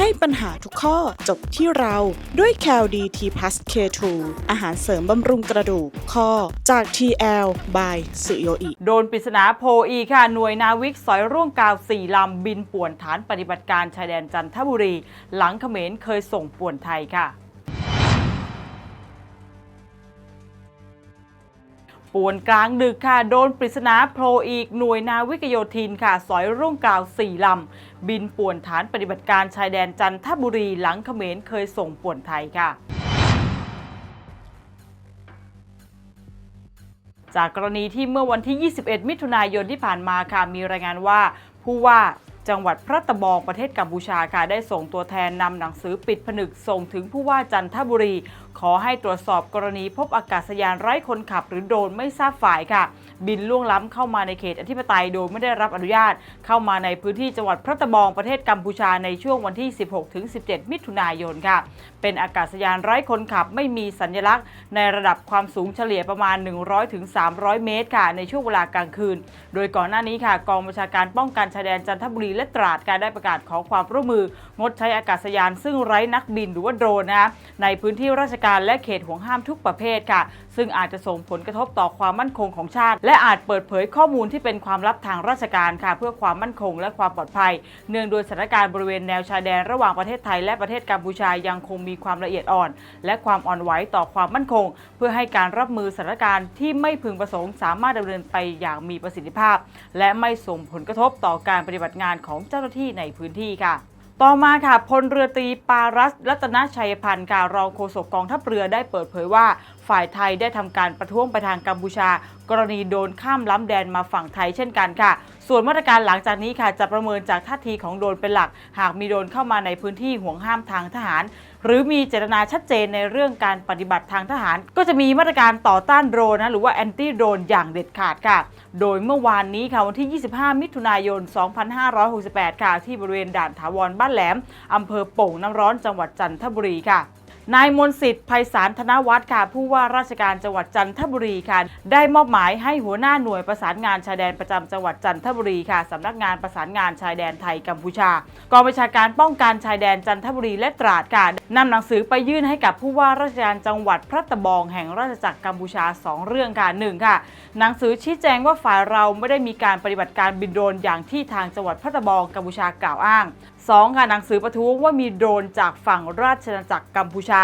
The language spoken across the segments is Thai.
ให้ปัญหาทุกข้อจบที่เราด้วย c a l d t p l u s K2 อาหารเสริมบำรุงกระดูกข้อจาก TL by สุโยอิ โดนปริศนาโพอีค่ะ หน่วยนาวิกสอยร่วงกาวสี่ลำบินป่วนฐานปฏิบัติการชายแดนจันทบุรี หลังเขมรเคยส่งป่วนไทยค่ะ ป่วนกลางดึกค่ะ โดนปริศนาโผล่อีกหน่วยนาวิกโยธินค่ะ สอยร่วงกาว4ลำ บินป่วนฐานปฏิบัติการชายแดนจันทบุรีหลังเขมรเคยส่งป่วนไทยค่ะจากกรณีที่เมื่อวันที่ 21 มิถุนายนที่ผ่านมาค่ะ มีรายงานว่าผู้ว่า จังหวัดพระตะบองประเทศกัมพูชาค่ะได้ส่งตัวแทนนำหนังสือปิดผนึกส่งถึงผู้ว่าจันทบุรี ขอให้ตรวจสอบกรณีพบอากาศยานไร้คนขับ หรือโดรนไม่ทราบฝ่ายค่ะ บินล่วงล้ำเข้ามาในเขตอธิปไตยโดยไม่ได้รับอนุญาต เข้ามาในพื้นที่จังหวัดพระตะบองประเทศกัมพูชาในช่วงวันที่ 16-17 มิถุนายนค่ะ เป็นอากาศยานไร้คนขับไม่มีสัญลักษณ์ ในระดับความสูงเฉลี่ยประมาณ 100-300 เมตรค่ะในช่วงเวลากลางคืน โดยก่อนหน้านี้ค่ะกองบัญชาการป้องกันชายแดนจันทบุรีและตราดการได้ประกาศขอความร่วมมืองดใช้อากาศยาน ซึ่งไร้นักบินหรือว่าโดรนนะคะในพื้นที่ราชการและเขตห่วงห้ามทุกประเภทค่ะ ซึ่งอาจจะส่งผลกระทบต่อความมั่นคงของชาติ และอาจเปิดเผยข้อมูลที่เป็นความลับทางราชการค่ะ เพื่อความมั่นคงและความปลอดภัย เนื่องโดยสถานการณ์บริเวณแนวชายแดนระหว่างประเทศไทยและประเทศกัมพูชายังคงมีความละเอียดอ่อน และความอ่อนไหวต่อความมั่นคง เพื่อให้การรับมือสถานการณ์ที่ไม่พึงประสงค์สามารถดำเนินไปอย่างมีประสิทธิภาพ และไม่ส่งผลกระทบต่อการปฏิบัติงานของเจ้าหน้าที่ในพื้นที่ค่ะ ต่อมาค่ะพลเรือตรีปารัสรัตนชัยพันธ์ค่ะรองโฆษกกองทัพเรือได้เปิดเผยว่า ฝ่ายไทยได้ทำการประท้วงไปทางกัมพูชา กรณีโดนข้ามล้ำแดนมาฝั่งไทยเช่นกันค่ะ ส่วนมาตรการหลังจากนี้ค่ะ จะประเมินจากท่าทีของโดนเป็นหลัก หากมีโดนเข้ามาในพื้นที่ห่วงห้ามทางทหาร หรือมีเจตนาชัดเจนในเรื่องการปฏิบัติทางทหาร ก็จะมีมาตรการต่อต้านโดรนนะหรือว่าแอนตี้โดรนอย่างเด็ดขาดค่ะ โดยเมื่อวานนี้ค่ะวันที่ 25 มิถุนายน 2568 ค่ะ ที่บริเวณด่านถาวรบ้านแหลมอำเภอโป่งน้ำร้อนจังหวัดจันทบุรีค่ะ นายมนสิทธิ์ไพศาลธนวัฒน์ค่ะ ผู้ว่าราชการจังหวัดจันทบุรีค่ะ ได้มอบหมายให้หัวหน้าหน่วยประสานงานชายแดนประจำจังหวัดจันทบุรีค่ะสำนักงานประสานงานชายแดนไทยกัมพูชากองบัญชาการป้องกันชายแดนจันทบุรีและตราดค่ะนำหนังสือไปยื่นให้กับผู้ว่าราชการจังหวัดพระตะบองแห่งราชจักรกัมพูชา 2 เรื่องค่ะหนึ่งค่ะ หนังสือชี้แจงว่าฝ่ายเราไม่ได้มีการปฏิบัติการบินโดรนอย่างที่ทางจังหวัดพระตะบองกัมพูชากล่าวอ้าง 2. ค่ะหนังสือประท้วงว่ามีโดรนจากฝั่งราชอาณาจักรกัมพูชา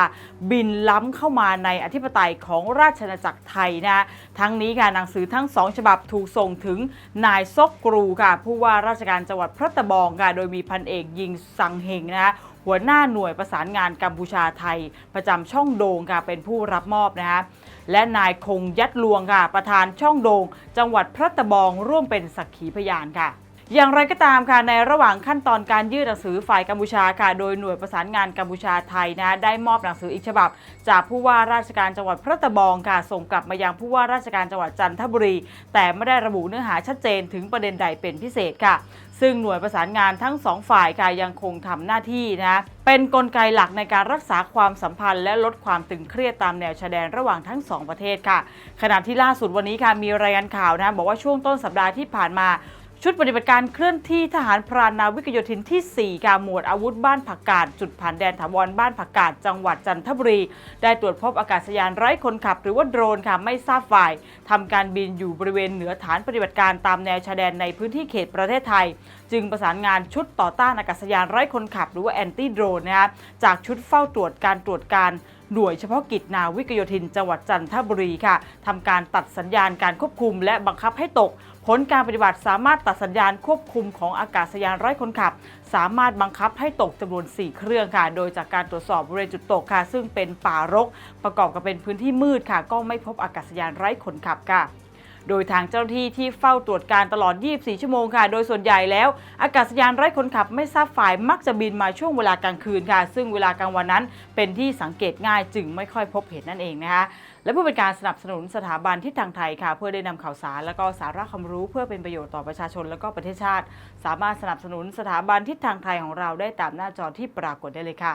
บินล้ำเข้ามาในอธิปไตยของราชอาณาจักรไทยนะทั้งนี้ค่ะหนังสือทั้งสองฉบับถูกส่งถึงนายซกกรูค่ะผู้ว่าราชการจังหวัดพระตะบองค่ะโดยมีพันเอกยิงสังเฮงนะคะหัวหน้าหน่วยประสานงานกัมพูชาไทย ประจำช่องโดงค่ะเป็นผู้รับมอบนะคะและนายคงยัดลวงค่ะประธานช่องโดง จังหวัดพระตะบองร่วมเป็นสักขีพยานค่ะ อย่างไรก็ตามค่ะในระหว่างขั้นตอนการยื่นหนังสือฝ่ายกัมพูชาค่ะโดยหน่วยประสานงานกัมพูชาไทยนะได้มอบหนังสืออีกฉบับ จากผู้ว่าราชการจังหวัดพระตะบองค่ะส่งกลับมายังผู้ว่าราชการจังหวัดจันทบุรี แต่ไม่ได้ระบุเนื้อหาชัดเจนถึงประเด็นใดเป็นพิเศษค่ะ ซึ่งหน่วยประสานงานทั้งสองฝ่ายค่ะยังคงทำหน้าที่นะเป็นนกลไกหลักในการรักษาความสัมพันธ์และลดความตึงเครียดตามแนวชายแดนระหว่างทั้งสองประเทศค่ะขณะที่ล่าสุดวันนี้ค่ะมีรายงานข่าวนะบอกว่าช่วงต้นสัปดาห์ที่ผ่านมา ชุดปฏิบัติการเคลื่อนที่ทหารพรานนาวิกโยธินที่4ค่ะหมวดอาวุธบ้านผักกาดจุดผ่านแดนถาวรบ้านผักกาดจังหวัดจันทบุรี ได้ตรวจพบอากาศยานไร้คนขับ หรือว่าโดรนค่ะไม่ทราบฝ่ายทำการบินอยู่บริเวณเหนือฐานปฏิบัติการตามแนวชายแดนในพื้นที่เขตประเทศไทย จึงประสานงานชุดต่อต้านอากาศยานไร้คนขับ หรือว่าแอนตี้โดรนนะคะจากชุดเฝ้าตรวจการตรวจการ หน่วยเฉพาะกิจนาวิกโยธินจังหวัดจันทบุรีค่ะทำการตัดสัญญาณการควบคุมและบังคับให้ตก ผลการปฏิบัติสามารถตัดสัญญาณควบคุมของอากาศยานไร้คนขับ สามารถบังคับให้ตกจำนวน 4 เครื่องค่ะ โดยจากการตรวจสอบบริเวณจุดตกค่ะ ซึ่งเป็นป่ารก ประกอบกับเป็นพื้นที่มืดค่ะ ก็ไม่พบอากาศยานไร้คนขับค่ะ โดยทางเจ้าหน้าที่ที่เฝ้าตรวจการตลอด 24 ชั่วโมงค่ะ โดยส่วนใหญ่แล้วอากาศยานไร้คนขับไม่ทราบฝ่ายมักจะบินมาช่วงเวลากลางคืนค่ะ ซึ่งเวลากลางวันนั้นเป็นที่สังเกตง่ายจึงไม่ค่อยพบเห็นนั่นเองนะคะและเพื่อเป็นการสนับสนุนสถาบันที่ทางไทยค่ะ เพื่อได้นำข่าวสารและก็สาระความรู้เพื่อเป็นประโยชน์ต่อประชาชนและก็ประเทศชาติ สามารถสนับสนุนสถาบันทิศทางไทยของเราได้ตามหน้าจอที่ปรากฏได้เลยค่ะ